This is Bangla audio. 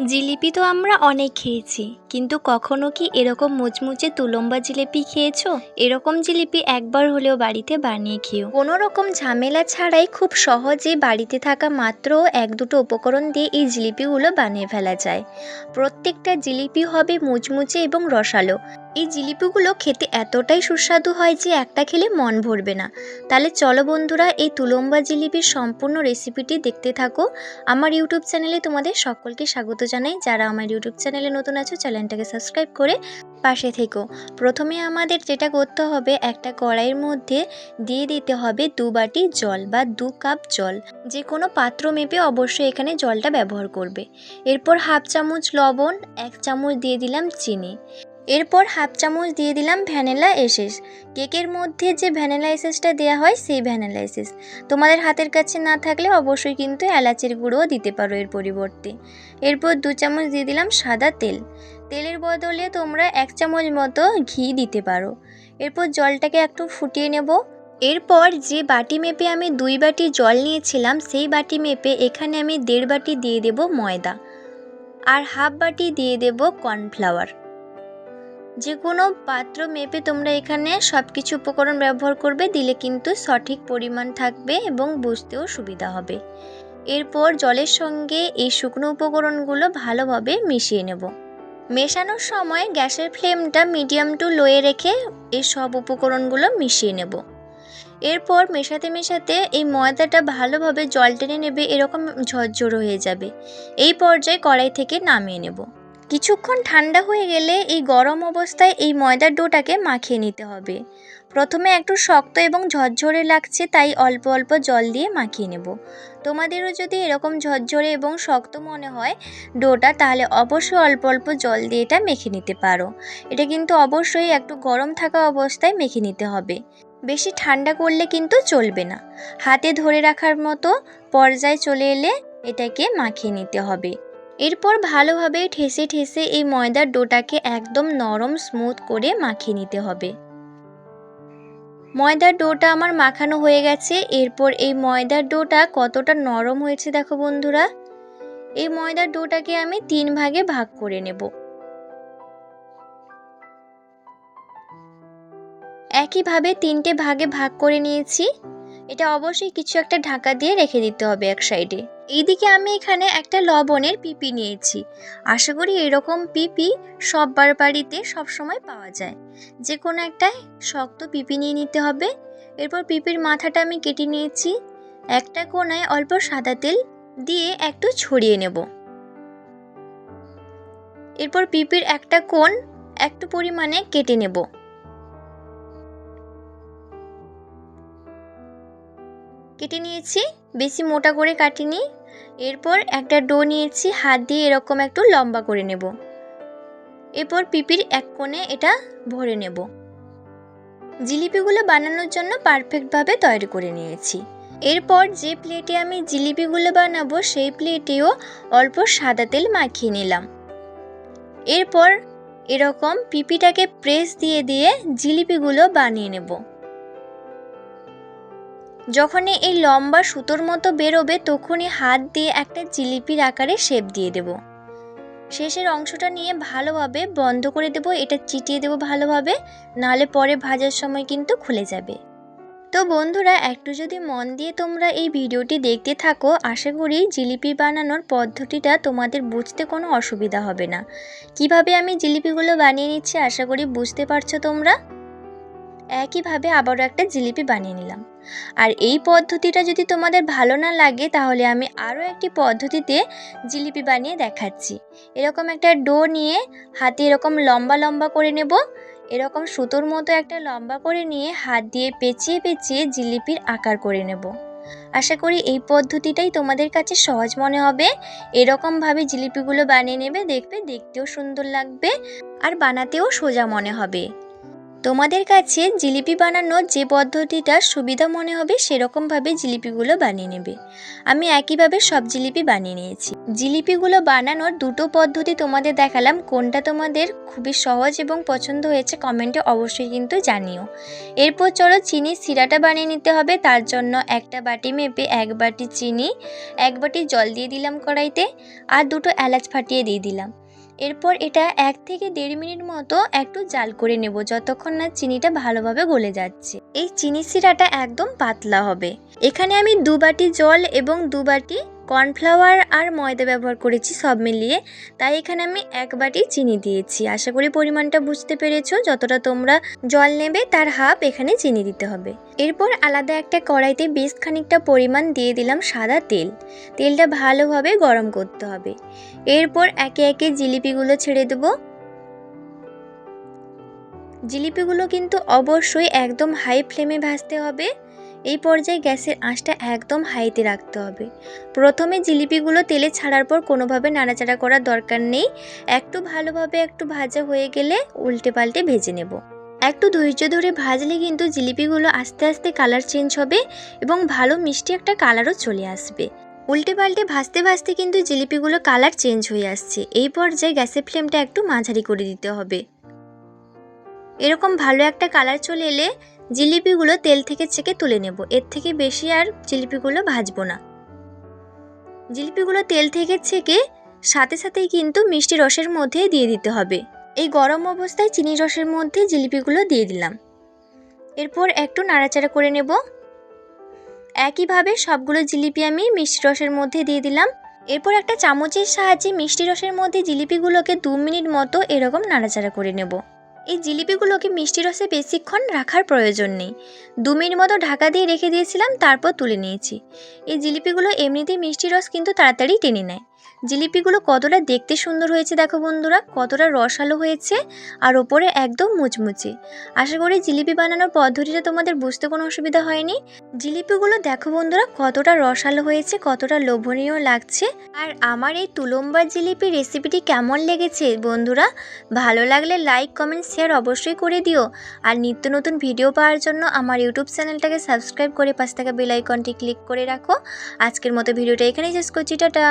জিলিপি তো আমরা অনেক খেয়েছি, কিন্তু কখনো কি এরকম মুচমুচে তুলম্বা জিলিপি খেয়েছো? এরকম জিলিপি একবার হলেও বাড়িতে বানিয়ে খেয়েও। কোনো রকম ঝামেলা ছাড়াই খুব সহজে বাড়িতে থাকা মাত্র এক দুটো উপকরণ দিয়ে এই জিলিপিগুলো বানিয়ে ফেলা যায়। প্রত্যেকটা জিলিপি হবে মুচমুচে এবং রসালো। এই জিলিপিগুলো খেতে এতটাই সুস্বাদু হয় যে একটা খেলে মন ভরবে না। তাহলে চলো বন্ধুরা, এই তুলম্বা জিলিপির সম্পূর্ণ রেসিপিটি দেখতে থাকো। আমার ইউটিউব চ্যানেলে তোমাদের সকলকে স্বাগত জানাই। যারা আমার ইউটিউব চ্যানেলে নতুন আছো, চ্যানেলটাকে সাবস্ক্রাইব করে পাশে থেকো। প্রথমে আমাদের যেটা করতে হবে, একটা কড়াইয়ের মধ্যে দিয়ে দিতে হবে দু বাটি জল বা দু কাপ জল। যে কোনো পাত্র মেপে অবশ্যই এখানে জলটা ব্যবহার করবে। এরপর হাফ চামচ লবণ, এক চামচ দিয়ে দিলাম চিনি। এরপর হাফ চামচ দিয়ে দিলাম ভ্যানিলা এসেস। কেকের মধ্যে যে ভ্যানিলা এসেসটা দেওয়া হয় সেই ভ্যানিলা এসেস। তোমাদের হাতের কাছে না থাকলে অবশ্যই কিন্তু এলাচের গুঁড়োও দিতে পারো এর পরিবর্তে। এরপর দু চামচ দিয়ে দিলাম সাদা তেল। তেলের বদলে তোমরা এক চামচ মতো ঘি দিতে পারো। এরপর জলটাকে একটু ফুটিয়ে নেব। এরপর যে বাটি মেপে আমি দুই বাটি জল নিয়েছিলাম, সেই বাটি মেপে এখানে আমি দেড় বাটি দিয়ে দেব ময়দা। আর হাফ বাটি দিয়ে দেব কর্নফ্লাওয়ার। যে কোনো পাত্র মেপে তোমরা এখানে সব কিছু উপকরণ ব্যবহার করবে, দিলে কিন্তু সঠিক পরিমাণ থাকবে এবং বুঝতেও সুবিধা হবে। এরপর জলের সঙ্গে এই শুকনো উপকরণগুলো ভালোভাবে মিশিয়ে নেব। মেশানোর সময় গ্যাসের ফ্লেমটা মিডিয়াম টু লোয়ে রেখে এই সব উপকরণগুলো মিশিয়ে নেব। এরপর মেশাতে মেশাতে এই ময়দাটা ভালোভাবে জল টেনে নেবে, এরকম ঝরঝর হয়ে যাবে। এই পর্যায়ে কড়াই থেকে নামিয়ে নেব। কিছুক্ষণ ঠান্ডা হয়ে গেলে এই গরম অবস্থায় এই ময়দার ডোটাকে মাখিয়ে নিতে হবে। প্রথমে একটু শক্ত এবং ঝরঝরে লাগছে তাই অল্প অল্প জল দিয়ে মাখিয়ে নেব। তোমাদেরও যদি এরকম ঝরঝরে এবং শক্ত মনে হয় ডোটা, তাহলে অবশ্যই অল্প অল্প জল দিয়ে এটা মেখে নিতে পারো। এটা কিন্তু অবশ্যই একটু গরম থাকা অবস্থায় মেখে নিতে হবে। বেশি ঠান্ডা করলে কিন্তু চলবে না। হাতে ধরে রাখার মতো পর্যায়ে চলে এলে এটাকে মাখিয়ে নিতে হবে। এরপর ভালোভাবে ঠেসে ঠেসে এই ময়দার ডোটাকে একদম নরম স্মুথ করে মাখিয়ে নিতে হবে। ময়দার ডোটা আমার মাখানো হয়ে গেছে। এরপর এই ময়দার ডোটা কতটা নরম হয়েছে দেখো বন্ধুরা। এই ময়দার ডোটাকে আমি তিন ভাগে ভাগ করে নেব। একইভাবে তিনটে ভাগে ভাগ করে নিয়েছি। এটা অবশ্যই কিছু একটা ঢাকা দিয়ে রেখে দিতে হবে এক সাইডে। এইদিকে আমি এখানে একটা লবণের পিপি নিয়েছি। আশা করি এরকম পিপি সববার বাড়িতে সবসময় পাওয়া যায়। যে কোনো একটা শক্ত পিপি নিয়ে নিতে হবে। এরপর পিপির মাথাটা আমি কেটে নিয়েছি। একটা কোনায় অল্প সাদা তেল দিয়ে একটু ছড়িয়ে নেব। এরপর পিপির একটা কোণ একটু পরিমাণে কেটে নেব। কেটে নিয়েছি, বেশি মোটা করে কাটিনি। এরপর একটা ডো নিয়েছি, হাত দিয়ে এরকম একটু লম্বা করে নেব। এরপর পিপির এক কোণে এটা ভরে নেব। জিলিপিগুলো বানানোর জন্য পারফেক্টভাবে তৈরি করে নিয়েছি। এরপর যে প্লেটে আমি জিলিপিগুলো বানাবো, সেই প্লেটেও অল্প সাদা তেল মাখিয়ে নিলাম। এরপর এরকম পিপিটাকে প্রেস দিয়ে দিয়ে জিলিপিগুলো বানিয়ে নেব। যখনই এই লম্বা সুতোর মতো বেরোবে তখনই হাত দিয়ে একটা জিলিপির আকারে শেপ দিয়ে দেব। শেষের অংশটা নিয়ে ভালোভাবে বন্ধ করে দেব, এটা চিটিয়ে দেব ভালোভাবে নালে পরে ভাজার সময় কিন্তু খুলে যাবে। তো বন্ধুরা, একটু যদি মন দিয়ে তোমরা এই ভিডিওটি দেখতে থাকো, আশা করি জিলিপি বানানোর পদ্ধতিটা তোমাদের বুঝতে কোনো অসুবিধা হবে না। কীভাবে আমি জিলিপিগুলো বানিয়ে নিচ্ছি, আশা করি বুঝতে পারছ তোমরা? একইভাবে আবারও একটা জিলিপি বানিয়ে নিলাম। আর এই পদ্ধতিটা যদি তোমাদের ভালো না লাগে, তাহলে আমি আরও একটি পদ্ধতিতে জিলিপি বানিয়ে দেখাচ্ছি। এরকম একটা ডো নিয়ে হাতে এরকম লম্বা লম্বা করে নেব। এরকম সুতোর মতো একটা লম্বা করে নিয়ে হাত দিয়ে পেঁচিয়ে পেঁচিয়ে জিলিপির আকার করে নেব। আশা করি এই পদ্ধতিটাই তোমাদের কাছে সহজ মনে হবে। এরকমভাবে জিলিপিগুলো বানিয়ে নেবে, দেখবে দেখতেও সুন্দর লাগবে আর বানাতেও সোজা মনে হবে। তোমাদের কাছে জিলিপি বানানোর যে পদ্ধতিটা সুবিধা মনে হবে সেরকমভাবে জিলিপিগুলো বানিয়ে নেবে। আমি একইভাবে সব জিলিপি বানিয়ে নিয়েছি। জিলিপিগুলো বানানোর দুটো পদ্ধতি তোমাদের দেখালাম। কোনটা তোমাদের খুবই সহজ এবং পছন্দ হয়েছে কমেন্টে অবশ্যই কিন্তু জানিও। এরপর চলো চিনির সিরাটা বানিয়ে নিতে হবে। তার জন্য একটা বাটি মেপে এক বাটি চিনি, এক বাটি জল দিয়ে দিলাম কড়াইতে, আর দুটো এলাচ ফাটিয়ে দিয়ে দিলাম। এরপর এটা এক থেকে দেড় মিনিট মতো একটু জাল করে নেব, যতক্ষণ না চিনিটা ভালোভাবে গলে যাচ্ছে। এই চিনি সিরাটা একদম পাতলা হবে। এখানে আমি দু বাটি জল এবং দু বাটি কর্নফ্লাওয়ার আর ময়দা ব্যবহার করেছি সব মিলিয়ে। তাই এখানে আমি এক বাটি চিনি দিয়েছি। আশা করি পরিমাণটা বুঝতে পেরেছ। যতটা তোমরা জল নেবে, তার হাফ এখানে চিনি দিতে হবে। এরপর আলাদা একটা কড়াইতে বেশ খানিকটা পরিমাণ দিয়ে দিলাম সাদা তেল। তেলটা ভালোভাবে গরম করতে হবে। এরপর একে একে জিলিপিগুলো ছেড়ে দেবো। জিলিপিগুলো কিন্তু অবশ্যই একদম হাই ফ্লেমে ভাজতে হবে। এই পর্যায়ে গ্যাসের আঁচটা একদম হাইতে রাখতে হবে। প্রথমে জিলিপিগুলো তেলে ছাড়ার পর কোনোভাবে নাড়াচাড়া করার দরকার নেই। একটু ভালোভাবে একটু ভাজা হয়ে গেলে উল্টে পাল্টে ভেজে নেব। একটু ধৈর্য ধরে ভাজলে কিন্তু জিলিপিগুলো আস্তে আস্তে কালার চেঞ্জ হবে এবং ভালো মিষ্টি একটা কালারও চলে আসবে। উল্টে পাল্টে ভাজতে ভাজতে কিন্তু জিলিপিগুলো কালার চেঞ্জ হয়ে আসছে। এই পর্যায়ে গ্যাসের ফ্লেমটা একটু মাঝারি করে দিতে হবে। এরকম ভালো একটা কালার চলে এলে জিলিপিগুলো তেল থেকে ছেঁকে তুলে নেব। এর থেকে বেশি আর জিলিপিগুলো ভাজবো না। জিলিপিগুলো তেল থেকে ছেঁকে সাথে সাথেই কিন্তু মিষ্টি রসের মধ্যে দিয়ে দিতে হবে। এই গরম অবস্থায় চিনি রসের মধ্যে জিলিপিগুলো দিয়ে দিলাম। এরপর একটু নাড়াচাড়া করে নেব। একইভাবে সবগুলো জিলিপি আমি মিষ্টি রসের মধ্যে দিয়ে দিলাম। এরপর একটা চামচের সাহায্যে মিষ্টি রসের মধ্যে জিলিপিগুলোকে দু মিনিট মতো এরকম নাড়াচাড়া করে নেব। এই জিলিপিগুলোকে মিষ্টি রসে বেশিক্ষণ রাখার প্রয়োজন নেই। দু মিনিট মতো ঢাকা দিয়ে রেখে দিয়েছিলাম, তারপর তুলে নিয়েছি। এই জিলিপিগুলো এমনিতেই মিষ্টি রস কিন্তু তাড়াতাড়ি টেনে নেয়। জিলিপিগুলো কতটা দেখতে সুন্দর হয়েছে দেখো বন্ধুরা, কতটা রসালো হয়েছে আর ওপরে একদম মুচমুচে। আশা করি জিলিপি বানানোর পদ্ধতিটা তোমাদের বুঝতে কোনো অসুবিধা হয়নি। জিলিপিগুলো দেখো বন্ধুরা, কতটা রসালো হয়েছে, কতটা লোভনীয় লাগছে। আর আমার এই তুলম্বার জিলিপি রেসিপিটি কেমন লেগেছে বন্ধুরা, ভালো লাগলে লাইক, কমেন্ট, শেয়ার অবশ্যই করে দিও। আর নিত্য নতুন ভিডিও পাওয়ার জন্য আমার ইউটিউব চ্যানেলটাকে সাবস্ক্রাইব করে পাশ থাকা বেল আইকনটি ক্লিক করে রাখো। আজকের মতো ভিডিওটা এখানেই শেষ করছি, টাটা।